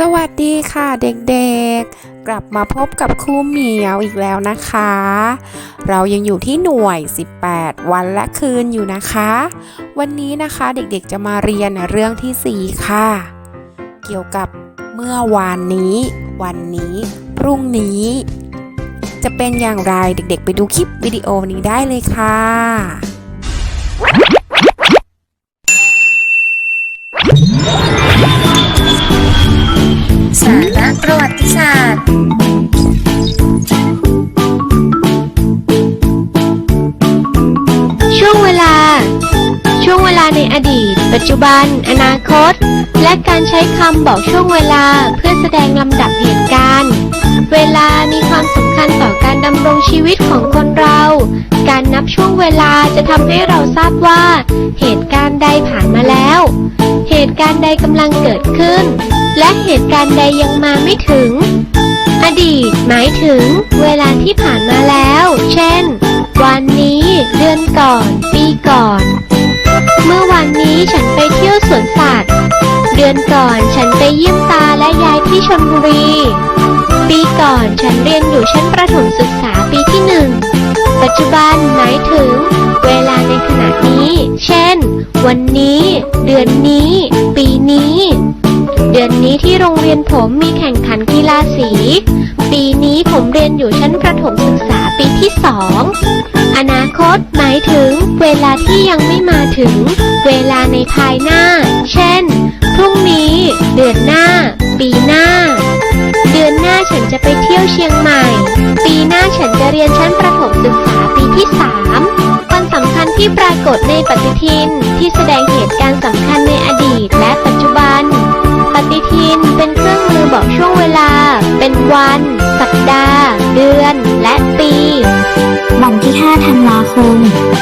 สวัสดีค่ะเด็กๆ กลับมาพบกับครูเหมียวอีกแล้วนะคะ เรายังอยู่ที่หน่วย 18 วันและคืนอยู่นะคะ วันนี้นะคะเด็กๆจะมาเรียนเรื่องที่ 4 ค่ะ เกี่ยวกับเมื่อวานนี้ วันนี้ พรุ่งนี้ จะเป็นอย่างไรเด็กๆ ไปดูคลิปวิดีโอนี้ได้เลยค่ะ ติศาสตร์ ช่วงเวลา ช่วงเวลาในอดีต ปัจจุบัน อนาคต และการใช้คำบอกช่วงเวลาเพื่อแสดงลำดับเหตุการณ์ เวลามีความสำคัญต่อการดำรงชีวิตของคนเรา การนับช่วงเวลาจะทำให้เราทราบว่า เหตุการณ์ใดผ่านมาแล้ว ตุการณ์ใดกำลังเกิดขึ้น และเหตุการณ์ใดยังมาไม่ถึง อดีตหมายถึง เวลาที่ผ่านมาแล้ว เช่น วันนี้ เดือนก่อน ปีก่อน เมื่อวันนี้ฉันไปเที่ยวสวนสัตว์ เดือนก่อนฉันไปเยี่ยมตาและยายที่ชลบุรี ปีก่อนฉันเรียนอยู่ชั้นประถมศึกษาปีที่หนึ่ง ปัจจุบันหมายถึง เวลาในขณะนี้ เช่น วันนี้ เดือนนี้ ปีนี้ เดือนนี้ที่โรงเรียนผมมีแข่งขันกีฬาสี ปีนี้ผมเรียนอยู่ชั้นประถมศึกษาปีที่สองอนาคตหมายถึง เวลาที่ยังไม่มาถึง เวลาในภายหน้า เช่น พรุ่งนี้ เดือนหน้า ปีหน้า ฉันจะไปเที่ยวเชียงใหม่ ปีหน้าฉันจะเรียนชั้นประถมศึกษาปีที่สามวันสำคัญที่ปรากฏในปฏิทินที่แสดงเหตุการณ์สำคัญในอดีตและปัจจุบัน ปฏิทินเป็นเครื่องมือบอกช่วงเวลา เป็นวัน สัปดาห์ เดือน และปี วันที่ 5 ธันวาคม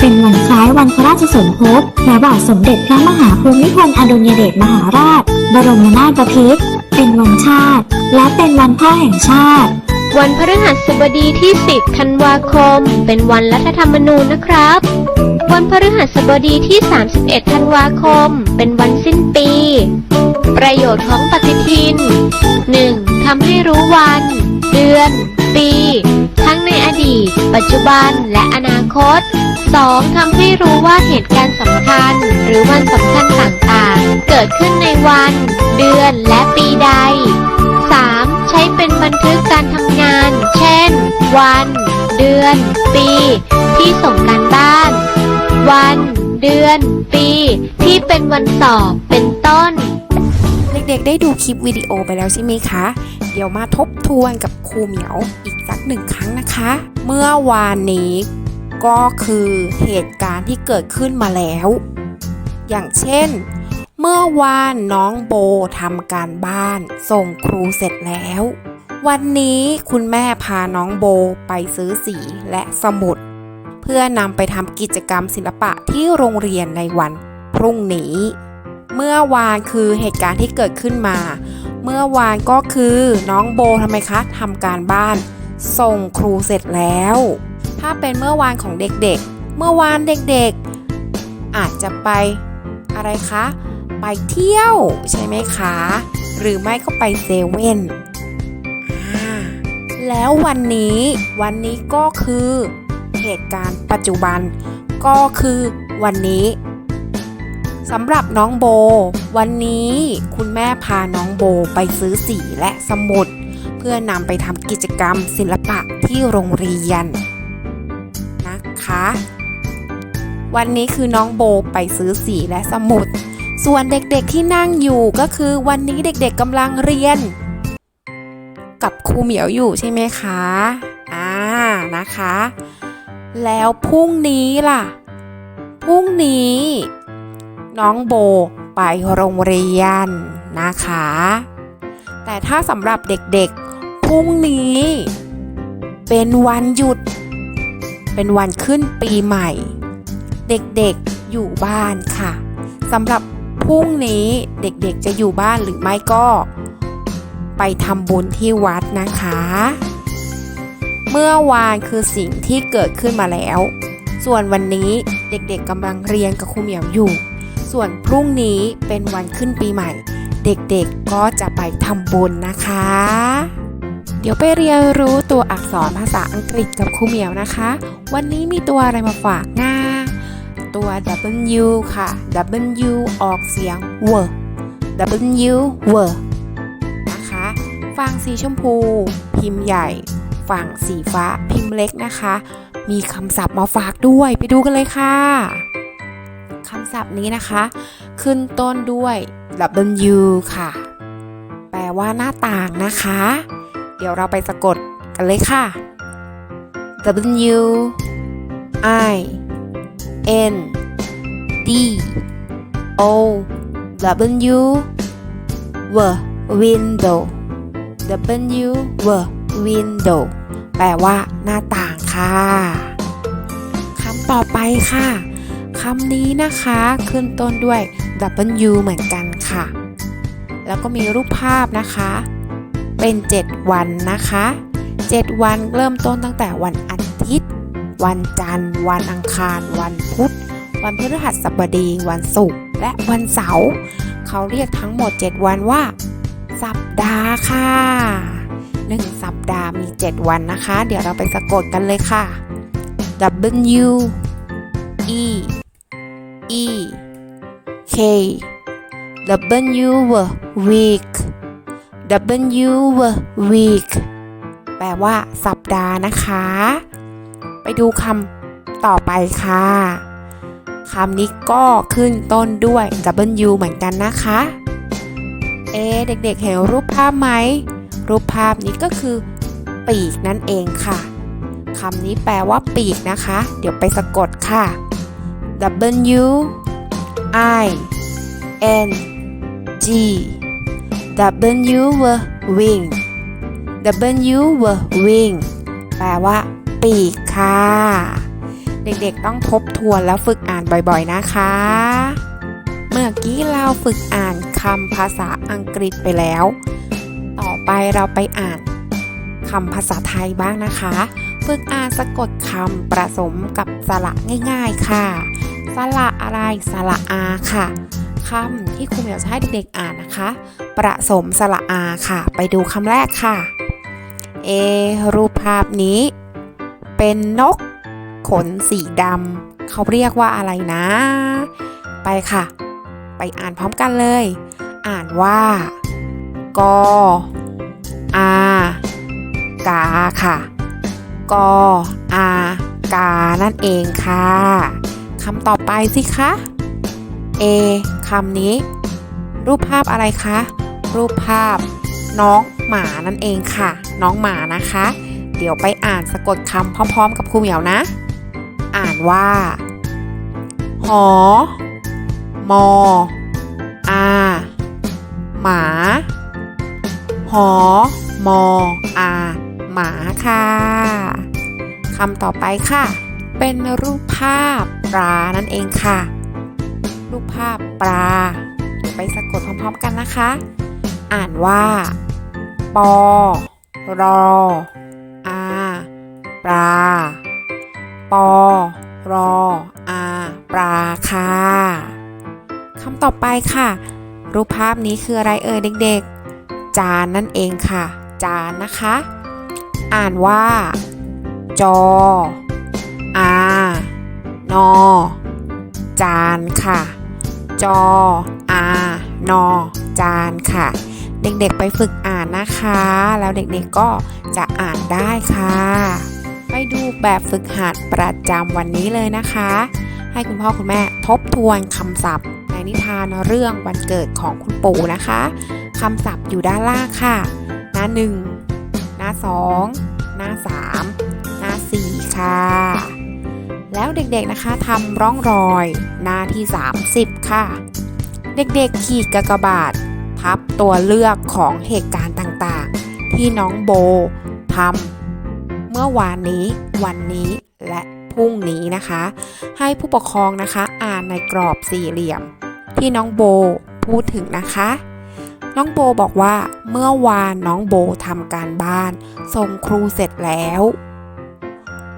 เป็นวันคล้ายวันพระราชสมภพพระบาทสมเด็จพระมหาภูมิพลอดุลยเดชมหาราช บรมนาถบพิตร เป็นวันชาติ และเป็นวันพ่อแห่งชาติ วันพฤหัสบดีที่ 10 ธันวาคม เป็นวันรัฐธรรมนูญนะครับ วันพฤหัสบดีที่ 31 ธันวาคม เป็นวันสิ้นปี ประโยชน์ของปฏิทิน 1. ทำให้รู้วัน ปัจจุบันและอนาคต 2. ทำให้รู้ว่าเหตุการณ์สำคัญ หรือวันสำคัญต่างๆ เกิดขึ้นในวัน เดือนและปีใด 3. ใช้เป็นบันทึกการทำงาน เช่น วัน เดือน ปี ที่ส่งการบ้าน วัน เดือน ปี ที่เป็นวันสอบเป็นต้นเด็กๆ ได้ดูคลิปวิดีโอไปแล้วใช่ไหมคะ เดี๋ยวมาทบทวนกับครูเหมียวอีก สักหนึ่งครั้งนะคะ เมื่อวานนี้ก็คือเหตุการณ์ที่เกิดขึ้นมาแล้ว อย่างเช่น เมื่อวานน้องโบทำการบ้าน ส่งครูเสร็จแล้ว วันนี้คุณแม่พาน้องโบไปซื้อสีและสมุด เพื่อนำไปทำกิจกรรมศิลปะที่โรงเรียนในวันพรุ่งนี้ เมื่อวานคือเหตุการณ์ที่เกิดขึ้นมา เมื่อวานก็คือน้องโบทำไมคะทำการบ้าน ส่งครูเสร็จแล้ว ถ้าเป็นเมื่อวานของเด็กๆ เมื่อวานเด็กๆ อาจจะไปอะไรคะ ไปเที่ยวใช่ไหมคะ หรือไม่ก็ไปเซเว่นแล้ววันนี้วันนี้ก็คือเหตุการณ์ปัจจุบัน ก็คือวันนี้สำหรับน้องโบ วันนี้คุณแม่พาน้องโบไปซื้อสีและสมุด พื่อนำไปทำกิจกรรมศิลปะที่โรงเรียนนะคะ วันนี้คือน้องโบไปซื้อสีและสมุด ส่วนเด็กๆที่นั่งอยู่ก็คือวันนี้เด็กๆกำลังเรียน กับครูเหมียวอยู่ใช่ไหมคะอ่านะคะ แล้วพรุ่งนี้ล่ะพรุ่งนี้ น้องโบไปโรงเรียนนะคะ แต่ถ้าสำหรับเด็กๆ พรุ่งนี้ เป็นวันหยุด เป็นวันขึ้นปีใหม่ เด็กๆอยู่บ้านค่ะสำหรับพรุ่งนี้เด็กๆจะอยู่บ้านหรือไม่ก็ ไปทำบุญที่วัดนะคะ เมื่อวานคือสิ่งที่เกิดขึ้นมาแล้ว ส่วนวันนี้เด็กๆกำลังเรียนกับครูเหมียวอยู่ ส่วนพรุ่งนี้เป็นวันขึ้นปีใหม่ เด็กๆก็จะไปทำบุญนะคะ เดี๋ยวไปเรียนรู้ตัวอักษรภาษาอังกฤษกับครูเหมียวนะคะ วันนี้มีตัวอะไรมาฝากหน้า ตัว W ค่ะ W ออกเสียง w W w นะคะ ฝั่งสีชมพู พิมพ์ใหญ่ ฝั่งสีฟ้าพิมพ์เล็กนะคะ มีคำศัพท์มาฝากด้วยไปดูกันเลยค่ะคำศัพท์นี้นะคะ ขึ้นต้นด้วย W ค่ะ แปลว่าหน้าต่างนะคะ เดี๋ยวเราไปสะกดกันเลยค่ะ W I N D O W W window W W window แปลว่าหน้าต่างค่ะคำต่อไปค่ะคำนี้นะคะขึ้นต้นด้วย W เหมือนกันค่ะ แล้วก็มีรูปภาพนะคะ เป็น 7 วันนะคะ 7 วันเริ่มต้นตั้งแต่วันอาทิตย์ วันจันทร์ วันอังคาร วันพุธ วันพฤหัสบดี วันศุกร์ และวันเสาร์ เขาเรียกทั้งหมด 7 วันว่า สัปดาห์ค่ะ1สัปดาห์มี 7 วันนะคะ เดี๋ยวเราไปสะกดกันเลยค่ะ W E E K W week W week แปลว่า สัปดาห์นะคะ ไปดูคำต่อไปค่ะคำนี้ก็ขึ้นต้นด้วย W เหมือนกันนะคะ เอะเด็กๆเห็นรูปภาพไหม รูปภาพนี้ก็คือ ปีกนั่นเองค่ะคำนี้แปลว่าปีกนะคะ เดี๋ยวไปสะกดค่ะ W I N G W wing W wing แปลว่า ปีกค่ะ เด็กๆต้องทบทวนแล้วฝึกอ่านบ่อยๆนะคะ เมื่อกี้เราฝึกอ่านคำภาษาอังกฤษไปแล้ว ต่อไปเราไปอ่านคำภาษาไทยบ้างนะคะ ฝึกอ่านสะกดคำประสมกับสระง่าย ๆ ค่ะ สระอะไร สระอาค่ะ คำที่ครูเหมียวจะให้เด็กๆอ่านนะคะ ประสมสระอาค่ะ ไปดูคำแรกค่ะ เอ รูปภาพนี้ เป็นนก ขนสีดำเขาเรียกว่าอะไรนะ ไปค่ะ ไปอ่านพร้อมกันเลย อ่านว่ากออากาค่ะกออากานั่นเองค่ะคำต่อไปสิคะเอ คำนี้ รูปภาพอะไรคะ รูปภาพ น้องหมานั่นเองค่ะ น้องหมานะคะ เดี๋ยวไปอ่านสะกดคำพร้อม ๆ กับครูเหมียวนะ อ่านว่า หอ มอ อา หมา หอ มอ อา หมาค่ะคำต่อไปค่ะ เป็นรูปภาพปลานั่นเองค่ะ รูปภาพปลา ไปสะกดพร้อมๆกันนะคะ อ่านว่า ปอ รอ อาปลา ปอ รอ อาปลาค่ะคำต่อไปค่ะ รูปภาพนี้คืออะไรเอ่ยเด็กๆ จานนั่นเองค่ะ จานนะคะ อ่านว่า จอ อานอจานค่ะ จออานอจานค่ะ เด็กๆไปฝึกอ่านนะคะ แล้วเด็กๆก็จะอ่านได้ค่ะ ไปดูแบบฝึกหัดประจำวันนี้เลยนะคะ ให้คุณพ่อคุณแม่ทบทวนคำศัพท์ในนิทานเรื่องวันเกิดของคุณปู่นะคะคำศัพท์อยู่ด้านล่างค่ะ หน้า 1 หน้า 2 หน้า 3 หน้า 4 ค่ะ แล้วเด็กๆนะคะทำร่องรอย หน้าที่ 30 ค่ะ เด็กๆขีดกากบาท พับตัวเลือกของเหตุการณ์ต่างๆ ที่น้องโบทำเมื่อวานนี้ วันนี้และพรุ่งนี้นะคะ ให้ผู้ปกครองนะคะอ่านในกรอบสี่เหลี่ยม ที่น้องโบพูดถึงนะคะน้องโบบอกว่าเมื่อวานน้องโบทำการบ้านส่งครูเสร็จแล้ว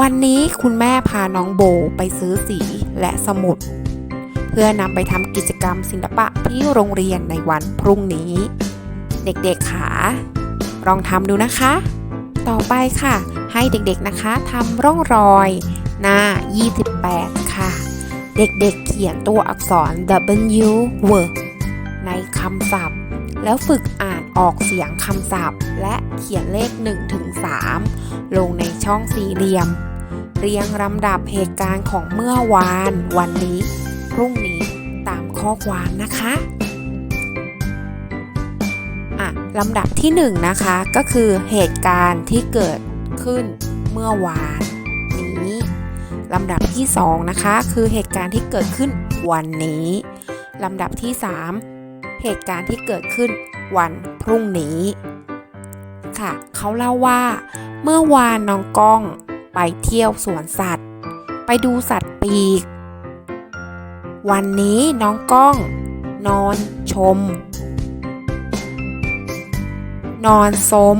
วันนี้คุณแม่พาน้องโบไปซื้อสีและสมุด เพื่อนำไปทำกิจกรรมศิลปะที่โรงเรียนในวันพรุ่งนี้ เด็กๆขาลองทำดูนะคะ ต่อไปค่ะ ให้เด็กๆนะคะทำร่องรอย หน้า 28 ค่ะ เด็กๆเขียนตัวอักษร W word ในคำศัพท์ แล้วฝึกอ่านออกเสียงคำศัพท์ และเขียนเลข1ถึง3ลงในช่องสี่เหลี่ยม เรียงลำดับเหตุการณ์ของเมื่อวาน วันนี้ พรุ่งนี้ตามข้อความนะคะอะลำดับที่1นะคะก็คือเหตุการณ์ที่เกิดขึ้นเมื่อวานนี้ลำดับที่2นะคะคือเหตุการณ์ที่เกิดขึ้นวันนี้ลำดับที่ 3 เหตุการณ์ที่เกิดขึ้นวันพรุ่งนี้ ค่ะเขาเล่าว่า เมื่อวานน้องก้องไปเที่ยวสวนสัตว์ ไปดูสัตว์ปีก วันนี้น้องก้อง นอนชม นอนสม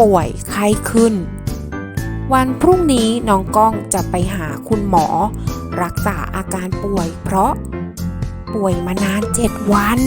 ป่วยไข้ขึ้น วันพรุ่งนี้น้องก้องจะไปหาคุณหมอ รักษาอาการป่วยเพราะป่วยมานานเจ็ดวัน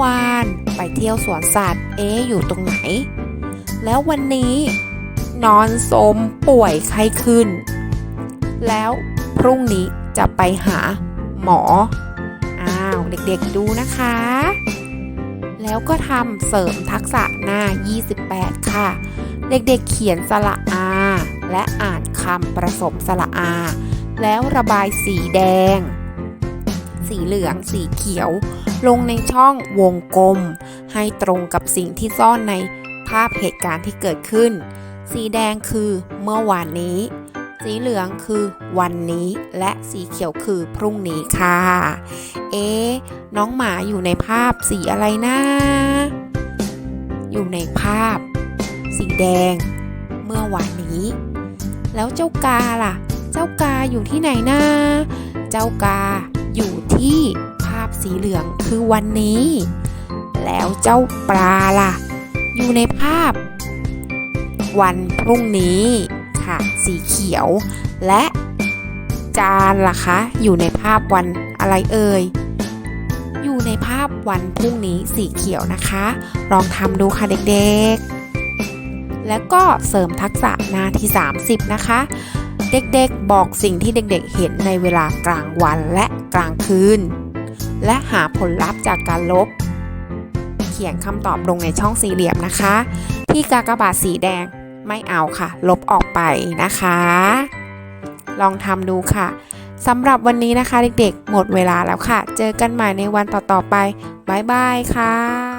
วานไปเที่ยวสวนสัตว์ เอ๊อยู่ตรงไหน แล้ววันนี้ นอนสมป่วยไข้ขึ้น แล้วพรุ่งนี้จะไปหาหมอ อ้าว เด็กๆดูนะคะ แล้วก็ทำเสริมทักษะหน้า 28 ค่ะ เด็กๆเขียนสระอา และอ่านคำผสมสระอา แล้วระบายสีแดง สีเหลือง สีเขียว ลงในช่องวงกลม ให้ตรงกับสิ่งที่ซ่อนในภาพเหตุการณ์ที่เกิดขึ้น สีแดงคือเมื่อวานนี้ สีเหลืองคือวันนี้ และสีเขียวคือพรุ่งนี้ค่ะ เอ๊ะน้องหมาอยู่ในภาพสีอะไรนะ อยู่ในภาพ สีแดง เมื่อวานนี้ แล้วเจ้ากาล่ะ เจ้ากาอยู่ที่ไหนนะ เจ้ากา อยู่ที่ภาพสีเหลืองคือวันนี้ แล้วเจ้าปลาล่ะ อยู่ในภาพ วันพรุ่งนี้ค่ะสีเขียว และจานล่ะคะ อยู่ในภาพวันอะไรเอ่ยอยู่ในภาพวันพรุ่งนี้สีเขียวนะคะ ลองทำดูค่ะเด็กๆ แล้วก็เสริมทักษะหน้าที่ 30 นะคะ เด็กๆ บอกสิ่งที่เด็กๆ เห็นในเวลากลางวันและกลางคืน และหาผลลัพธ์จากการลบ เขียนคำตอบลงในช่องสี่เหลี่ยมนะคะ ที่กากบาทสีแดงไม่เอาค่ะ ลบออกไปนะคะ ลองทำดูค่ะสำหรับวันนี้นะคะเด็กๆ หมดเวลาแล้วค่ะ เจอกันใหม่ในวันต่อๆไป บ๊ายบายค่ะ